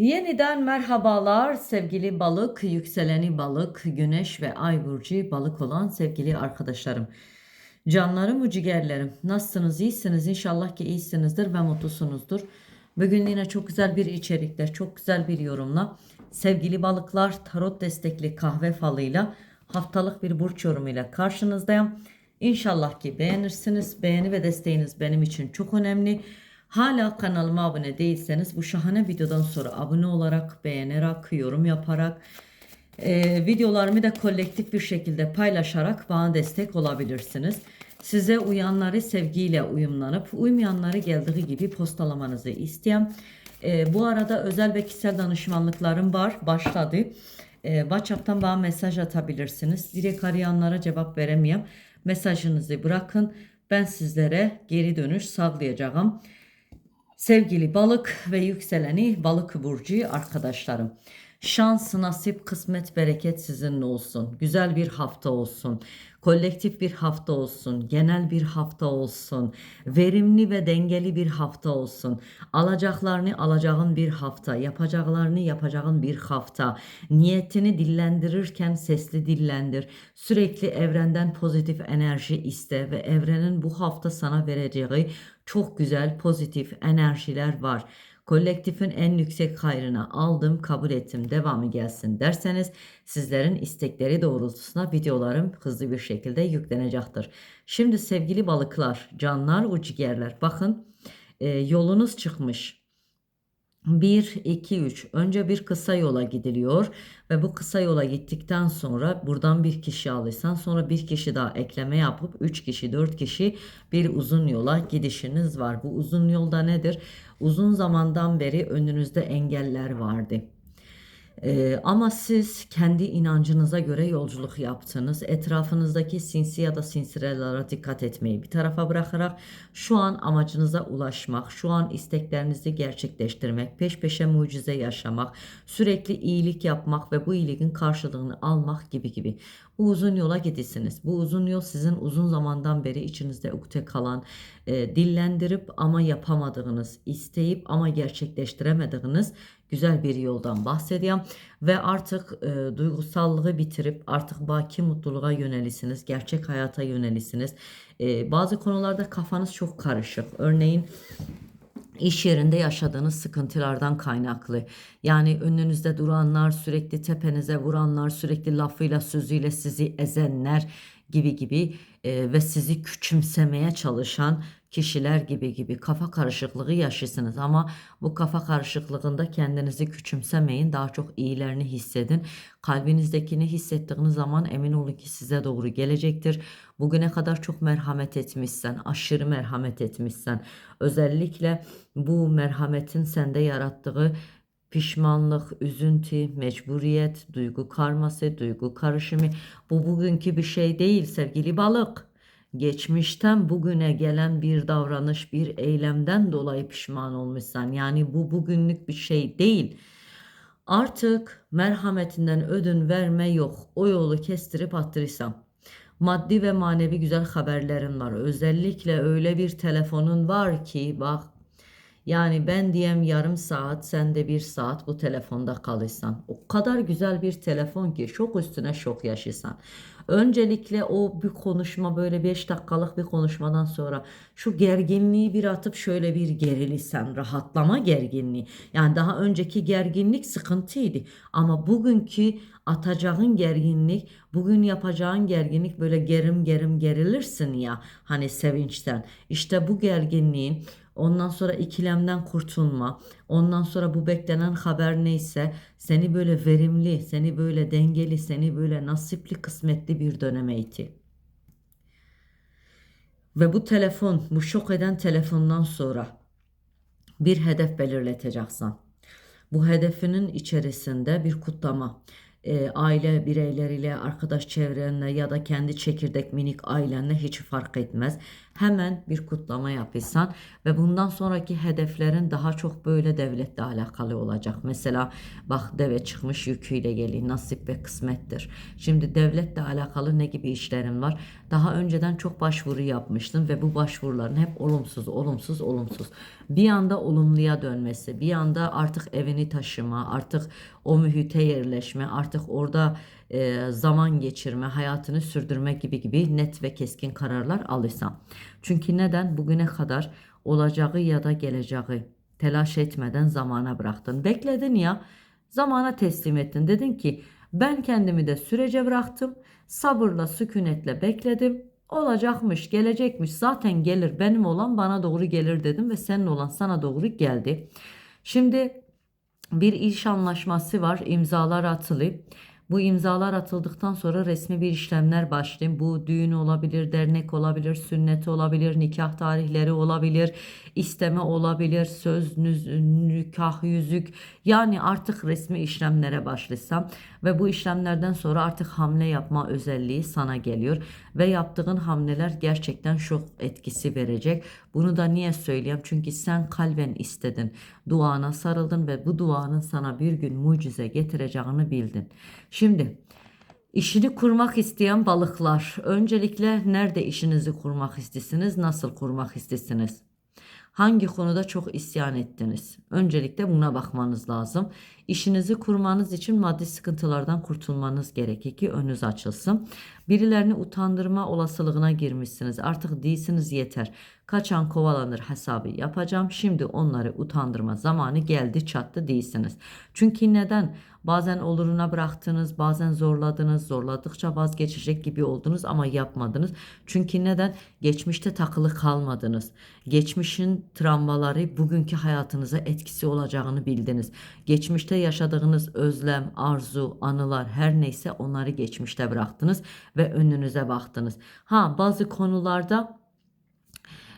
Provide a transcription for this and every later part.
Yeniden merhabalar sevgili balık, yükseleni balık, güneş ve ay burcu balık olan sevgili arkadaşlarım. Canlarım, ucigerlerim. Nasılsınız? İyisiniz. İnşallah ki iyisinizdir ve mutlusunuzdur. Bugün yine çok güzel bir içerikler, çok güzel bir yorumla sevgili balıklar tarot destekli kahve falıyla haftalık bir burç yorumuyla karşınızdayım. İnşallah ki beğenirsiniz. Beğeni ve desteğiniz benim için çok önemli. Hala kanalıma abone değilseniz bu şahane videodan sonra abone olarak, beğenerek, yorum yaparak, e, videolarımı da kolektif bir şekilde paylaşarak bana destek olabilirsiniz. Size uyanları sevgiyle uyumlanıp uymayanları geldiği gibi postalamanızı isteyen. E, bu arada özel ve kişisel danışmanlıklarım var. Başladı. E, WhatsApp'tan bana mesaj atabilirsiniz. Direkt arayanlara cevap veremiyorum. Mesajınızı bırakın. Ben sizlere geri dönüş sağlayacağım. Sevgili balık ve yükseleni balık burcu arkadaşlarım. Şans, nasip, kısmet, bereket sizinle olsun. Güzel bir hafta olsun. Kolektif bir hafta olsun. Genel bir hafta olsun. Verimli ve dengeli bir hafta olsun. Alacaklarını alacağın bir hafta. Yapacaklarını yapacağın bir hafta. Niyetini dillendirirken sesli dillendir. Sürekli evrenden pozitif enerji iste ve evrenin bu hafta sana vereceği çok güzel pozitif enerjiler var. Kolektifin en yüksek hayrına aldım, kabul ettim, devamı gelsin derseniz sizlerin istekleri doğrultusunda videolarım hızlı bir şekilde yüklenecektir. Şimdi sevgili balıklar, canlar, ucigerler bakın e, yolunuz çıkmış. 1, 2, 3. Önce bir kısa yola gidiliyor ve bu kısa yola gittikten sonra buradan bir kişi alırsan sonra bir kişi daha ekleme yapıp 3 kişi, 4 kişi bir uzun yola gidişiniz var. Bu uzun yolda nedir? Uzun zamandan beri önünüzde engeller vardı. Ee, ama siz kendi inancınıza göre yolculuk yaptınız. Etrafınızdaki sinsi ya da sinsirelere dikkat etmeyi bir tarafa bırakarak şu an amacınıza ulaşmak, şu an isteklerinizi gerçekleştirmek, peş peşe mucize yaşamak, sürekli iyilik yapmak ve bu iyiliğin karşılığını almak gibi gibi. Bu uzun yola gidisiniz. Bu uzun yol sizin uzun zamandan beri içinizde ukde kalan, e, dillendirip ama yapamadığınız, isteyip ama gerçekleştiremediğiniz güzel bir yoldan bahsediyorum. Ve artık e, duygusallığı bitirip artık baki mutluluğa yönelisiniz, gerçek hayata yönelisiniz. E, bazı konularda kafanız çok karışık. Örneğin iş yerinde yaşadığınız sıkıntılardan kaynaklı. Yani önünüzde duranlar, sürekli tepenize vuranlar, sürekli lafıyla sözüyle sizi ezenler gibi gibi e, ve sizi küçümsemeye çalışan kişiler gibi gibi kafa karışıklığı yaşıyorsunuz ama bu kafa karışıklığında kendinizi küçümsemeyin daha çok iyilerini hissedin. Kalbinizdekini hissettiğiniz zaman emin olun ki size doğru gelecektir. Bugüne kadar çok merhamet etmişsen aşırı merhamet etmişsen özellikle bu merhametin sende yarattığı pişmanlık, üzüntü, mecburiyet, duygu karması, duygu karışımı bu bugünkü bir şey değil sevgili balık. Geçmişten bugüne gelen bir davranış, bir eylemden dolayı pişman olmuşsan yani bu bugünlük bir şey değil. Artık merhametinden ödün verme yok. O yolu kestirip attırırsam. Maddi ve manevi güzel haberlerin var. Özellikle öyle bir telefonun var ki bak yani ben diyem yarım saat sen de bir saat bu telefonda kalırsan. O kadar güzel bir telefon ki şok üstüne şok yaşıyorsan. Öncelikle o bir konuşma böyle 5 dakikalık bir konuşmadan sonra şu gerginliği bir atıp şöyle bir gerilisen rahatlama gerginliği. Yani daha önceki gerginlik sıkıntıydı ama bugünkü atacağın gerginlik, bugün yapacağın gerginlik böyle gerim gerim gerilirsin ya hani sevinçten. İşte bu gerginliğin Ondan sonra ikilemden kurtulma. Ondan sonra bu beklenen haber neyse seni böyle verimli, seni böyle dengeli, seni böyle nasipli, kısmetli bir döneme iti. Ve bu telefon, bu şok eden telefondan sonra bir hedef belirleteceksin. Bu hedefinin içerisinde bir kutlama, e, aile bireyleriyle, arkadaş çevrenle ya da kendi çekirdek minik ailenle hiç fark etmez. Hemen bir kutlama yapırsan ve bundan sonraki hedeflerin daha çok böyle devletle alakalı olacak. Mesela bak deve çıkmış yüküyle geliyor. Nasip ve kısmettir. Şimdi devletle alakalı ne gibi işlerin var? Daha önceden çok başvuru yapmıştın ve bu başvuruların hep olumsuz, olumsuz, olumsuz. bir anda olumluya dönmesi, bir anda artık evini taşıma, artık o mühite yerleşme, artık orada e, zaman geçirme, hayatını sürdürme gibi gibi net ve keskin kararlar alırsan. Çünkü neden? Bugüne kadar olacağı ya da geleceği telaş etmeden zamana bıraktın. Bekledin ya, zamana teslim ettin. Dedin ki ben kendimi de sürece bıraktım. Sabırla, sükunetle bekledim. Olacakmış, gelecekmiş. Zaten gelir. Benim olan bana doğru gelir dedim ve senin olan sana doğru geldi. Şimdi bir iş anlaşması var. imzalar atılıyor. Bu imzalar atıldıktan sonra resmi bir işlemler başlayın. Bu düğün olabilir, dernek olabilir, sünnet olabilir, nikah tarihleri olabilir, isteme olabilir, söz, nikah, yüzük. Yani artık resmi işlemlere başlasam ve bu işlemlerden sonra artık hamle yapma özelliği sana geliyor ve yaptığın hamleler gerçekten şok etkisi verecek. Bunu da niye söyleyeyim? Çünkü sen kalben istedin. Duana sarıldın ve bu duanın sana bir gün mucize getireceğini bildin. Şimdi işini kurmak isteyen balıklar, öncelikle nerede işinizi kurmak istesiniz, nasıl kurmak istesiniz? Hangi konuda çok isyan ettiniz? Öncelikle buna bakmanız lazım. İşinizi kurmanız için maddi sıkıntılardan kurtulmanız gerekir ki önünüz açılsın. Birilerini utandırma olasılığına girmişsiniz. Artık değilsiniz yeter. Kaçan kovalanır hesabı yapacağım. Şimdi onları utandırma zamanı geldi çattı değilsiniz. Çünkü neden? Bazen oluruna bıraktınız, bazen zorladınız, zorladıkça vazgeçecek gibi oldunuz ama yapmadınız. Çünkü neden? Geçmişte takılı kalmadınız. Geçmişin travmaları bugünkü hayatınıza etkisi olacağını bildiniz. Geçmişte yaşadığınız özlem, arzu, anılar her neyse onları geçmişte bıraktınız ve önünüze baktınız. Ha bazı konularda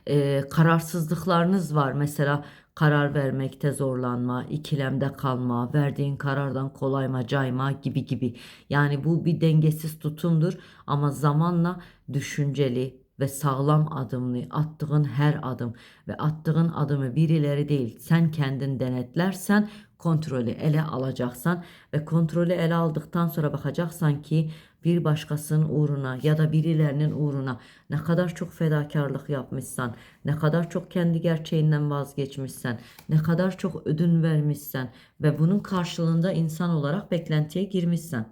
e, kararsızlıklarınız var. Mesela karar vermekte zorlanma, ikilemde kalma, verdiğin karardan kolayma, cayma gibi gibi. Yani bu bir dengesiz tutumdur ama zamanla düşünceli ve sağlam adımlı attığın her adım ve attığın adımı birileri değil sen kendin denetlersen kontrolü ele alacaksan ve kontrolü ele aldıktan sonra bakacaksan ki bir başkasının uğruna ya da birilerinin uğruna ne kadar çok fedakarlık yapmışsan, ne kadar çok kendi gerçeğinden vazgeçmişsen, ne kadar çok ödün vermişsen ve bunun karşılığında insan olarak beklentiye girmişsen.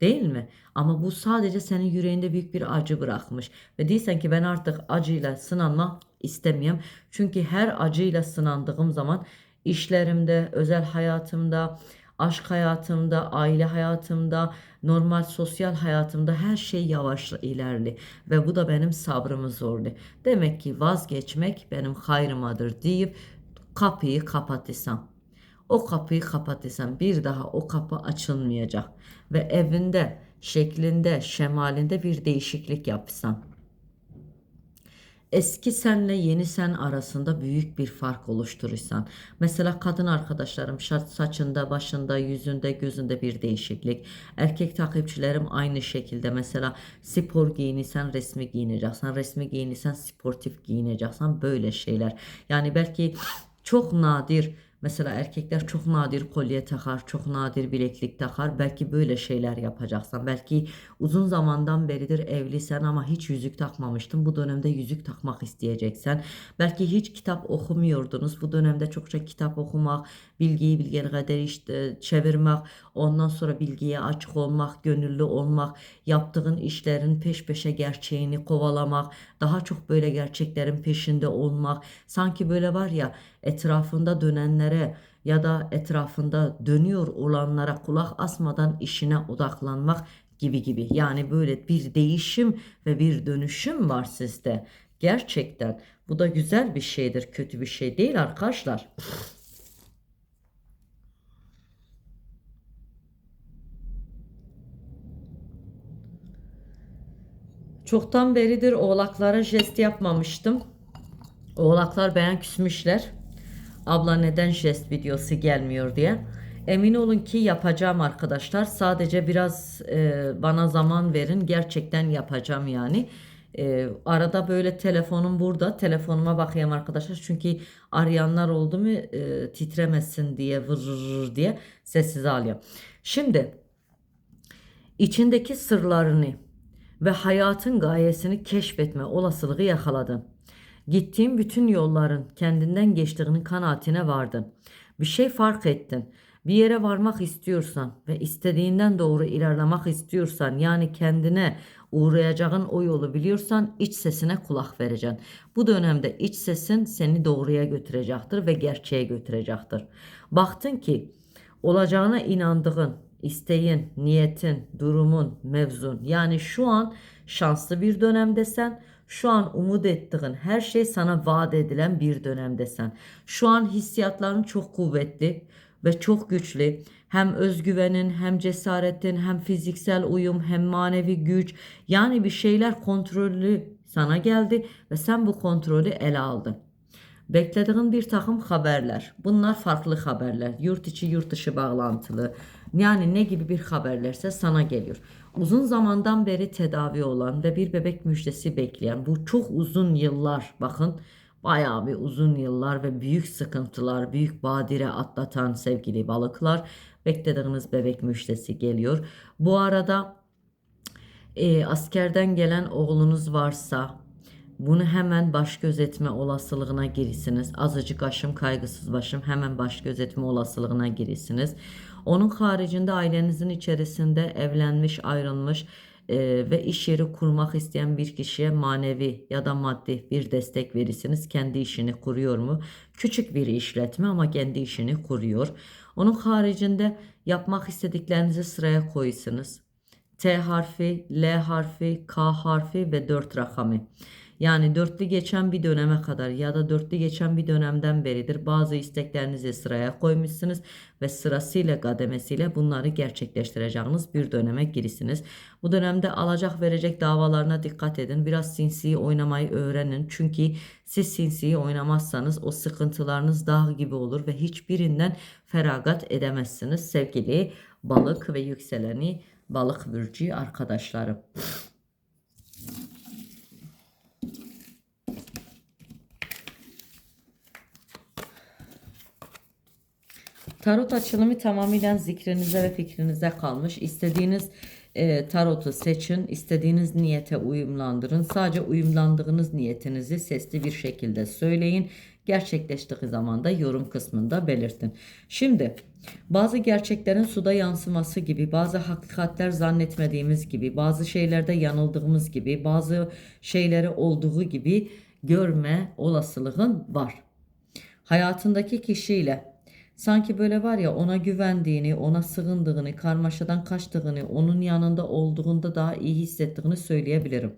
Değil mi? Ama bu sadece senin yüreğinde büyük bir acı bırakmış. Ve değilsen ki ben artık acıyla sınanmak istemiyorum. Çünkü her acıyla sınandığım zaman işlerimde, özel hayatımda, aşk hayatımda, aile hayatımda, normal sosyal hayatımda her şey yavaş ilerli ve bu da benim sabrımı zorlu. Demek ki vazgeçmek benim hayrımadır deyip kapıyı kapatırsam. O kapıyı kapatırsam bir daha o kapı açılmayacak ve evinde, şeklinde, şemalinde bir değişiklik yapsan eski senle yeni sen arasında büyük bir fark oluşturursan. Mesela kadın arkadaşlarım saçında, başında, yüzünde, gözünde bir değişiklik. Erkek takipçilerim aynı şekilde. Mesela spor giyinirsen resmi giyineceksen, resmi giyinirsen sportif giyineceksen böyle şeyler. Yani belki çok nadir Mesela erkekler çok nadir kolye takar, çok nadir bileklik takar. Belki böyle şeyler yapacaksan, belki uzun zamandan beridir evlisen ama hiç yüzük takmamıştın. Bu dönemde yüzük takmak isteyeceksen. Belki hiç kitap okumuyordunuz. Bu dönemde çokça kitap okumak, bilgiyi bilgen kadar işte çevirmek, ondan sonra bilgiye açık olmak, gönüllü olmak, yaptığın işlerin peş peşe gerçeğini kovalamak, daha çok böyle gerçeklerin peşinde olmak. Sanki böyle var ya etrafında dönenlere ya da etrafında dönüyor olanlara kulak asmadan işine odaklanmak gibi gibi. Yani böyle bir değişim ve bir dönüşüm var sizde. Gerçekten bu da güzel bir şeydir, kötü bir şey değil arkadaşlar. Çoktan beridir oğlaklara jest yapmamıştım. Oğlaklar beğen küsmüşler. Abla neden jest videosu gelmiyor diye. Emin olun ki yapacağım arkadaşlar. Sadece biraz e, bana zaman verin. Gerçekten yapacağım yani. E, arada böyle telefonum burada. Telefonuma bakayım arkadaşlar. Çünkü arayanlar oldu mu e, titremesin diye vırr diye sessiz alıyorum. Şimdi içindeki sırlarını ve hayatın gayesini keşfetme olasılığı yakaladın. Gittiğin bütün yolların kendinden geçtiğinin kanaatine vardın. Bir şey fark ettin. Bir yere varmak istiyorsan ve istediğinden doğru ilerlemek istiyorsan yani kendine uğrayacağın o yolu biliyorsan iç sesine kulak vereceksin. Bu dönemde iç sesin seni doğruya götürecektir ve gerçeğe götürecektir. Baktın ki olacağına inandığın, isteğin, niyetin, durumun, mevzun yani şu an şanslı bir dönemdesen şu an umut ettiğin her şey sana vaat edilen bir dönemdesen. Şu an hissiyatların çok kuvvetli ve çok güçlü. Hem özgüvenin, hem cesaretin, hem fiziksel uyum, hem manevi güç. Yani bir şeyler kontrollü sana geldi ve sen bu kontrolü ele aldın. Beklediğin bir takım haberler. Bunlar farklı haberler. Yurt içi yurt dışı bağlantılı. Yani ne gibi bir haberlerse sana geliyor. Uzun zamandan beri tedavi olan ve bir bebek müjdesi bekleyen bu çok uzun yıllar bakın bayağı bir uzun yıllar ve büyük sıkıntılar, büyük badire atlatan sevgili balıklar beklediğiniz bebek müjdesi geliyor. Bu arada e, askerden gelen oğlunuz varsa bunu hemen baş gözetme olasılığına girisiniz. Azıcık aşım kaygısız başım hemen baş gözetme olasılığına girisiniz. Onun haricinde ailenizin içerisinde evlenmiş, ayrılmış e, ve iş yeri kurmak isteyen bir kişiye manevi ya da maddi bir destek verirsiniz. Kendi işini kuruyor mu? Küçük bir işletme ama kendi işini kuruyor. Onun haricinde yapmak istediklerinizi sıraya koyuyorsunuz. T harfi, L harfi, K harfi ve 4 rakamı. Yani dörtlü geçen bir döneme kadar ya da dörtlü geçen bir dönemden beridir bazı isteklerinizi sıraya koymuşsunuz ve sırasıyla kademesiyle bunları gerçekleştireceğiniz bir döneme girisiniz. Bu dönemde alacak verecek davalarına dikkat edin. Biraz sinsi oynamayı öğrenin. Çünkü siz sinsi oynamazsanız o sıkıntılarınız dağ gibi olur ve hiçbirinden feragat edemezsiniz sevgili balık ve yükseleni balık burcu arkadaşlarım. Tarot açılımı tamamıyla zikrinize ve fikrinize kalmış. İstediğiniz e, tarotu seçin, istediğiniz niyete uyumlandırın. Sadece uyumlandığınız niyetinizi sesli bir şekilde söyleyin. Gerçekleştiği zaman da yorum kısmında belirtin. Şimdi bazı gerçeklerin suda yansıması gibi, bazı hakikatler zannetmediğimiz gibi, bazı şeylerde yanıldığımız gibi, bazı şeyleri olduğu gibi görme olasılığın var. Hayatındaki kişiyle Sanki böyle var ya ona güvendiğini, ona sığındığını, karmaşadan kaçtığını, onun yanında olduğunda daha iyi hissettiğini söyleyebilirim.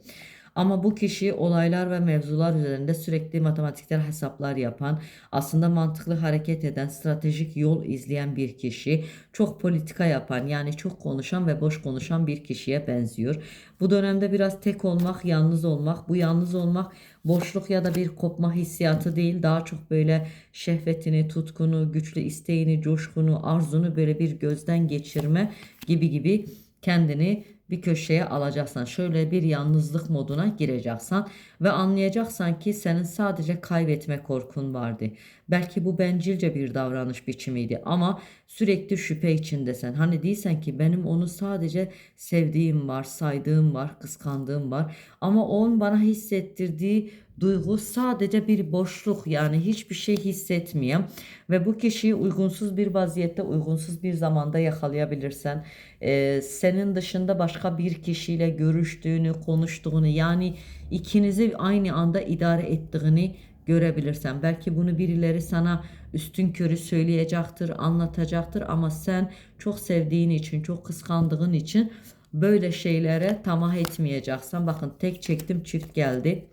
Ama bu kişi olaylar ve mevzular üzerinde sürekli matematiksel hesaplar yapan, aslında mantıklı hareket eden, stratejik yol izleyen bir kişi, çok politika yapan, yani çok konuşan ve boş konuşan bir kişiye benziyor. Bu dönemde biraz tek olmak, yalnız olmak, bu yalnız olmak boşluk ya da bir kopma hissiyatı değil, daha çok böyle şehvetini, tutkunu, güçlü isteğini, coşkunu, arzunu böyle bir gözden geçirme gibi gibi kendini bir köşeye alacaksan şöyle bir yalnızlık moduna gireceksen ve anlayacaksan ki senin sadece kaybetme korkun vardı. Belki bu bencilce bir davranış biçimiydi ama sürekli şüphe içindesin. Hani değilsen ki benim onu sadece sevdiğim var, saydığım var, kıskandığım var ama onun bana hissettirdiği duygu sadece bir boşluk yani hiçbir şey hissetmiyorum ve bu kişiyi uygunsuz bir vaziyette uygunsuz bir zamanda yakalayabilirsen e, senin dışında başka bir kişiyle görüştüğünü konuştuğunu yani ikinizi aynı anda idare ettiğini görebilirsen. Belki bunu birileri sana üstün körü söyleyecektir anlatacaktır ama sen çok sevdiğin için çok kıskandığın için böyle şeylere tamah etmeyeceksen bakın tek çektim çift geldi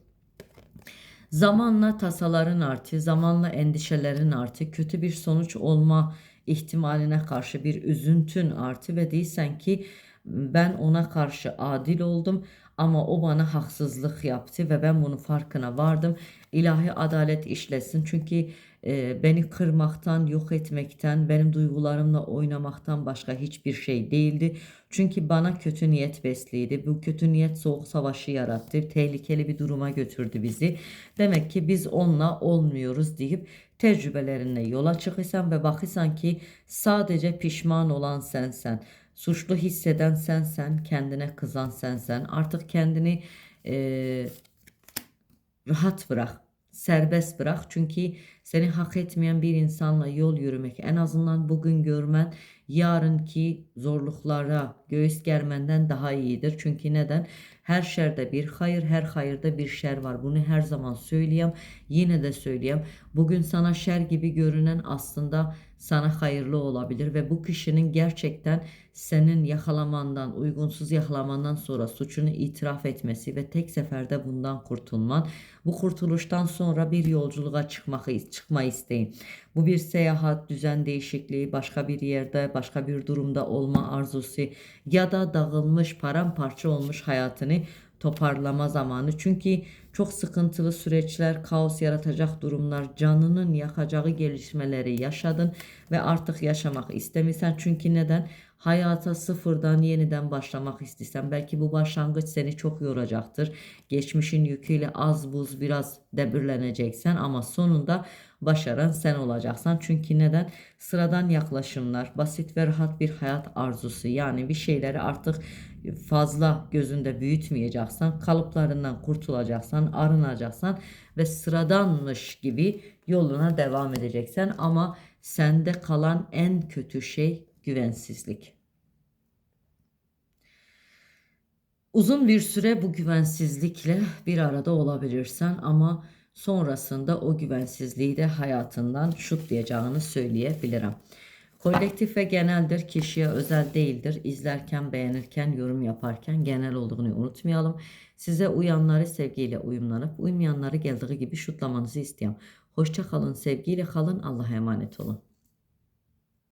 Zamanla tasaların artı, zamanla endişelerin artı, kötü bir sonuç olma ihtimaline karşı bir üzüntün artı ve değilsen ki ben ona karşı adil oldum ama o bana haksızlık yaptı ve ben bunun farkına vardım. İlahi adalet işlesin çünkü e, beni kırmaktan, yok etmekten, benim duygularımla oynamaktan başka hiçbir şey değildi. Çünkü bana kötü niyet besliydi. Bu kötü niyet soğuk savaşı yarattı. Tehlikeli bir duruma götürdü bizi. Demek ki biz onunla olmuyoruz deyip tecrübelerine yola çıkırsan ve bakırsan ki sadece pişman olan sensen. Suçlu hisseden sensen, kendine kızan sensen. Artık kendini e, rahat bırak. serbest bırak. Çünkü seni hak etmeyen bir insanla yol yürümek en azından bugün görmen yarınki zorluklara göğüs germenden daha iyidir. Çünkü neden? Her şerde bir hayır, her hayırda bir şer var. Bunu her zaman söyleyeyim. Yine de söyleyeyim. Bugün sana şer gibi görünen aslında sana hayırlı olabilir ve bu kişinin gerçekten senin yakalamandan, uygunsuz yakalamandan sonra suçunu itiraf etmesi ve tek seferde bundan kurtulman. Bu kurtuluştan sonra bir yolculuğa çıkmak, çıkma isteğin. Bu bir seyahat, düzen değişikliği, başka bir yerde, başka bir durumda olma arzusu ya da dağılmış, paramparça olmuş hayatını toparlama zamanı. Çünkü çok sıkıntılı süreçler, kaos yaratacak durumlar, canının yakacağı gelişmeleri yaşadın ve artık yaşamak istemiyorsan. Çünkü neden? Hayata sıfırdan yeniden başlamak istesen belki bu başlangıç seni çok yoracaktır. Geçmişin yüküyle az buz biraz debirleneceksen ama sonunda başaran sen olacaksan. Çünkü neden? Sıradan yaklaşımlar, basit ve rahat bir hayat arzusu yani bir şeyleri artık fazla gözünde büyütmeyeceksen, kalıplarından kurtulacaksan, arınacaksan ve sıradanmış gibi yoluna devam edeceksen ama sende kalan en kötü şey güvensizlik. Uzun bir süre bu güvensizlikle bir arada olabilirsen ama sonrasında o güvensizliği de hayatından şutlayacağını söyleyebilirim. Kolektif ve geneldir, kişiye özel değildir. İzlerken, beğenirken, yorum yaparken genel olduğunu unutmayalım. Size uyanları sevgiyle uyumlanıp uymayanları geldiği gibi şutlamanızı istiyorum. Hoşça kalın, sevgiyle kalın, Allah'a emanet olun.